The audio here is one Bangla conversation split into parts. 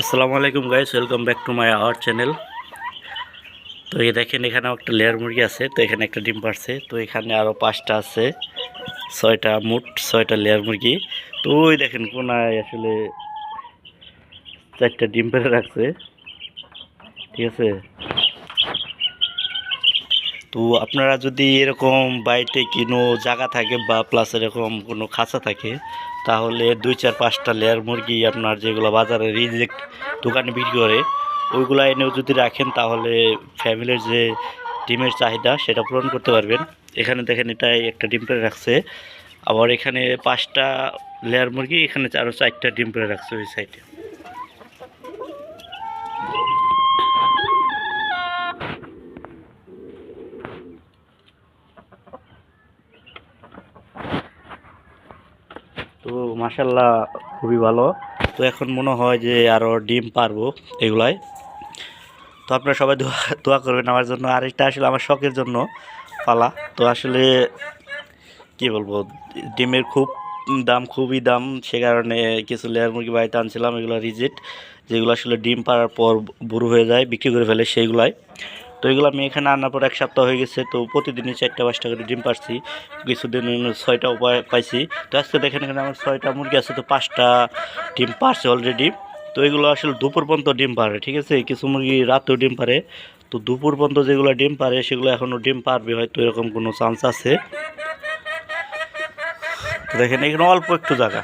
আসসালামু আলাইকুম guys welcome back to my our channel তো এই দেখেন এখানেও একটা লেয়ার মুরগি আছে, তো এখানে একটা ডিম পারছে তো এখানে আরও পাঁচটা আছে, ছয়টা মুট, ছয়টা লেয়ার মুরগি। তো ওই দেখেন কোনায় আসলে চারটা ডিম পেরে রাখছে, ঠিক আছে? তো আপনারা যদি এরকম বাড়িতে কোনো জায়গা থাকে বা প্লাস এরকম কোনো খাঁচা থাকে, তাহলে দুই চার পাঁচটা লেয়ার মুরগি আপনার যেগুলো বাজারে রিজেক্ট দোকানে বিক্রি করে, ওইগুলো এনেও যদি রাখেন, তাহলে ফ্যামিলির যে ডিমের চাহিদা, সেটা পূরণ করতে পারবেন। এখানে দেখেন এটাই একটা ডিম পেড়ে রাখছে। আবার এখানে পাঁচটা লেয়ার মুরগি, এখানে আরও চারটা ডিম পেড়ে রাখছে ওই সাইডে তো মাসাল্লাহ খুবই ভালো। তো এখন মনে হয় যে আরও ডিম পারব এগুলাই। তো আপনারা সবাই দোয়া দোয়া করবেন আমার জন্য। আর এটা আসলে আমার শখের জন্য পালা। তো আসলে কি বলব, ডিমের খুব দাম, খুবই দাম। সে কারণে কিছু লেয়ার মুরগি বাড়িতে আনছিলাম, এগুলো রিজেক্ট যেগুলো আসলে ডিম পাড়ার পর বুড়ো হয়ে যায়, বিক্রি করে ফেলে সেইগুলাই। এগুলো আমি এখানে আনার পর এক সপ্তাহ হয়ে গেছে, তো প্রতিদিনই চারটা, পাঁচটা করে ডিম পারছি। কিছুদিন ছয়টা উপায় পাইছি। তো আজকে দেখেন এখানে আমার ছয়টা মুরগি আছে, তো পাঁচটা ডিম পারছে অলরেডি তো এগুলো আসলে দুপুর পর্যন্ত ডিম পারে, ঠিক আছে? কিছু মুরগি রাতেও ডিম পারে। তো দুপুর পর্যন্ত যেগুলো ডিম পারে, সেগুলো এখনও ডিম পারবে, হয়তো এরকম কোনো চান্স আছে। তো দেখেন এখানে অল্প একটু জায়গা।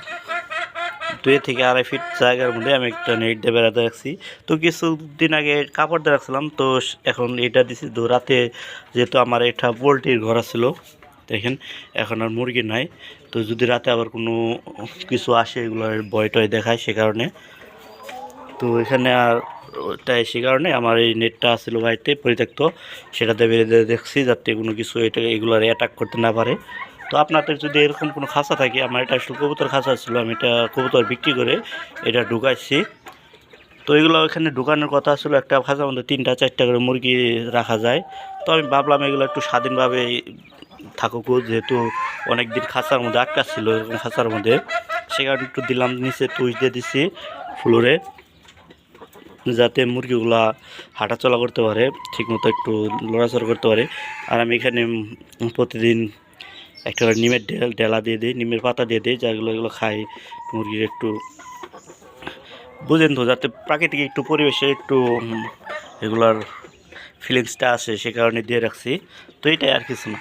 দুই থেকে আড়াই ফিট জায়গার মধ্যে আমি একটা নেট দিয়ে বেড়াতে রাখছি। তো কিছুদিন আগে কাপড় দিয়ে রাখছিলাম, তো এখন এটা দিছি। তো রাতে যেহেতু আমার এটা পোলট্রির ঘর ছিল দেখেন, এখন আর মুরগি নাই। তো যদি রাতে আবার কোনো কিছু আসে এগুলোর ভয় টয় দেখায় সে কারণে। তো এখানে আর তাই সে কারণে আমার এই নেটটা ছিল বাড়িতে পরিত্যক্ত। সেটাতে বেরিয়ে দেখছি যাতে কোনো কিছু এটা এগুলোর অ্যাটাক করতে না পারে। তো আপনাদের যদি এরকম কোনো খাঁচা থাকে, আমার এটা আসলে কবুতর খাঁচা ছিল, আমি এটা কবুতর বিক্রি করে এটা ঢুকাইছি। তো এগুলো এখানে ঢুকানোর কথা ছিল, একটা খাঁচার মধ্যে তিনটা, চারটা করে মুরগি রাখা যায়। তো আমি ভাবলাম এগুলো একটু স্বাধীনভাবে থাকুক, যেহেতু অনেক দিন খাঁচার মধ্যে আটকা ছিল, এরকম খাঁচার মধ্যে। সে কারণে একটু দিলাম, নিচে তুষ দিয়ে দিছি ফ্লোরে, যাতে মুরগিগুলা হাঁটাচলা করতে পারে, ঠিকমতো একটু লড়াচড়া করতে পারে। আর আমি এখানে প্রতিদিন একটা করে নিমের ডেল দিয়ে দিই, নিমের পাতা দিয়ে দিই, যেগুলো এগুলো খাই, মুরগির একটু বুঝেন তো, যাতে প্রাকৃতিক একটু পরিবেশে একটু এগুলার ফিলিংসটা আসে, সে কারণে দিয়ে রাখছি। তো এটাই আর কিছু না।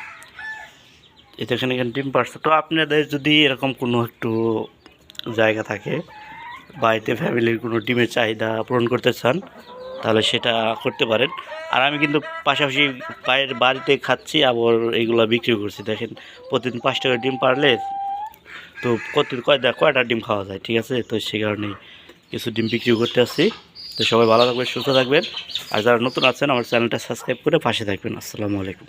এটা এখানে এখানে ডিম পারছে তো আপনাদের যদি এরকম কোনো একটু জায়গা থাকে বাড়িতে ফ্যামিলির কোনো ডিমের চাহিদা পূরণ করতে চান তাহলে সেটা করতে পারেন। আর আমি কিন্তু পাশাপাশি পায়ের বাড়িতে খাচ্ছি, আবার এগুলো বিক্রি করছি। দেখেন, প্রতিদিন পাঁচ টাকা ডিম পারলে তো কত কয়টা কয়টা ডিম খাওয়া যায়, ঠিক আছে? তো সে কারণেই কিছু ডিম বিক্রি করতে আসছি। তো সবাই ভালো থাকবেন, সুস্থ থাকবেন। আর যারা নতুন আছেন, আমার চ্যানেলটা সাবস্ক্রাইব করে পাশে থাকবেন। আসসালামু আলাইকুম।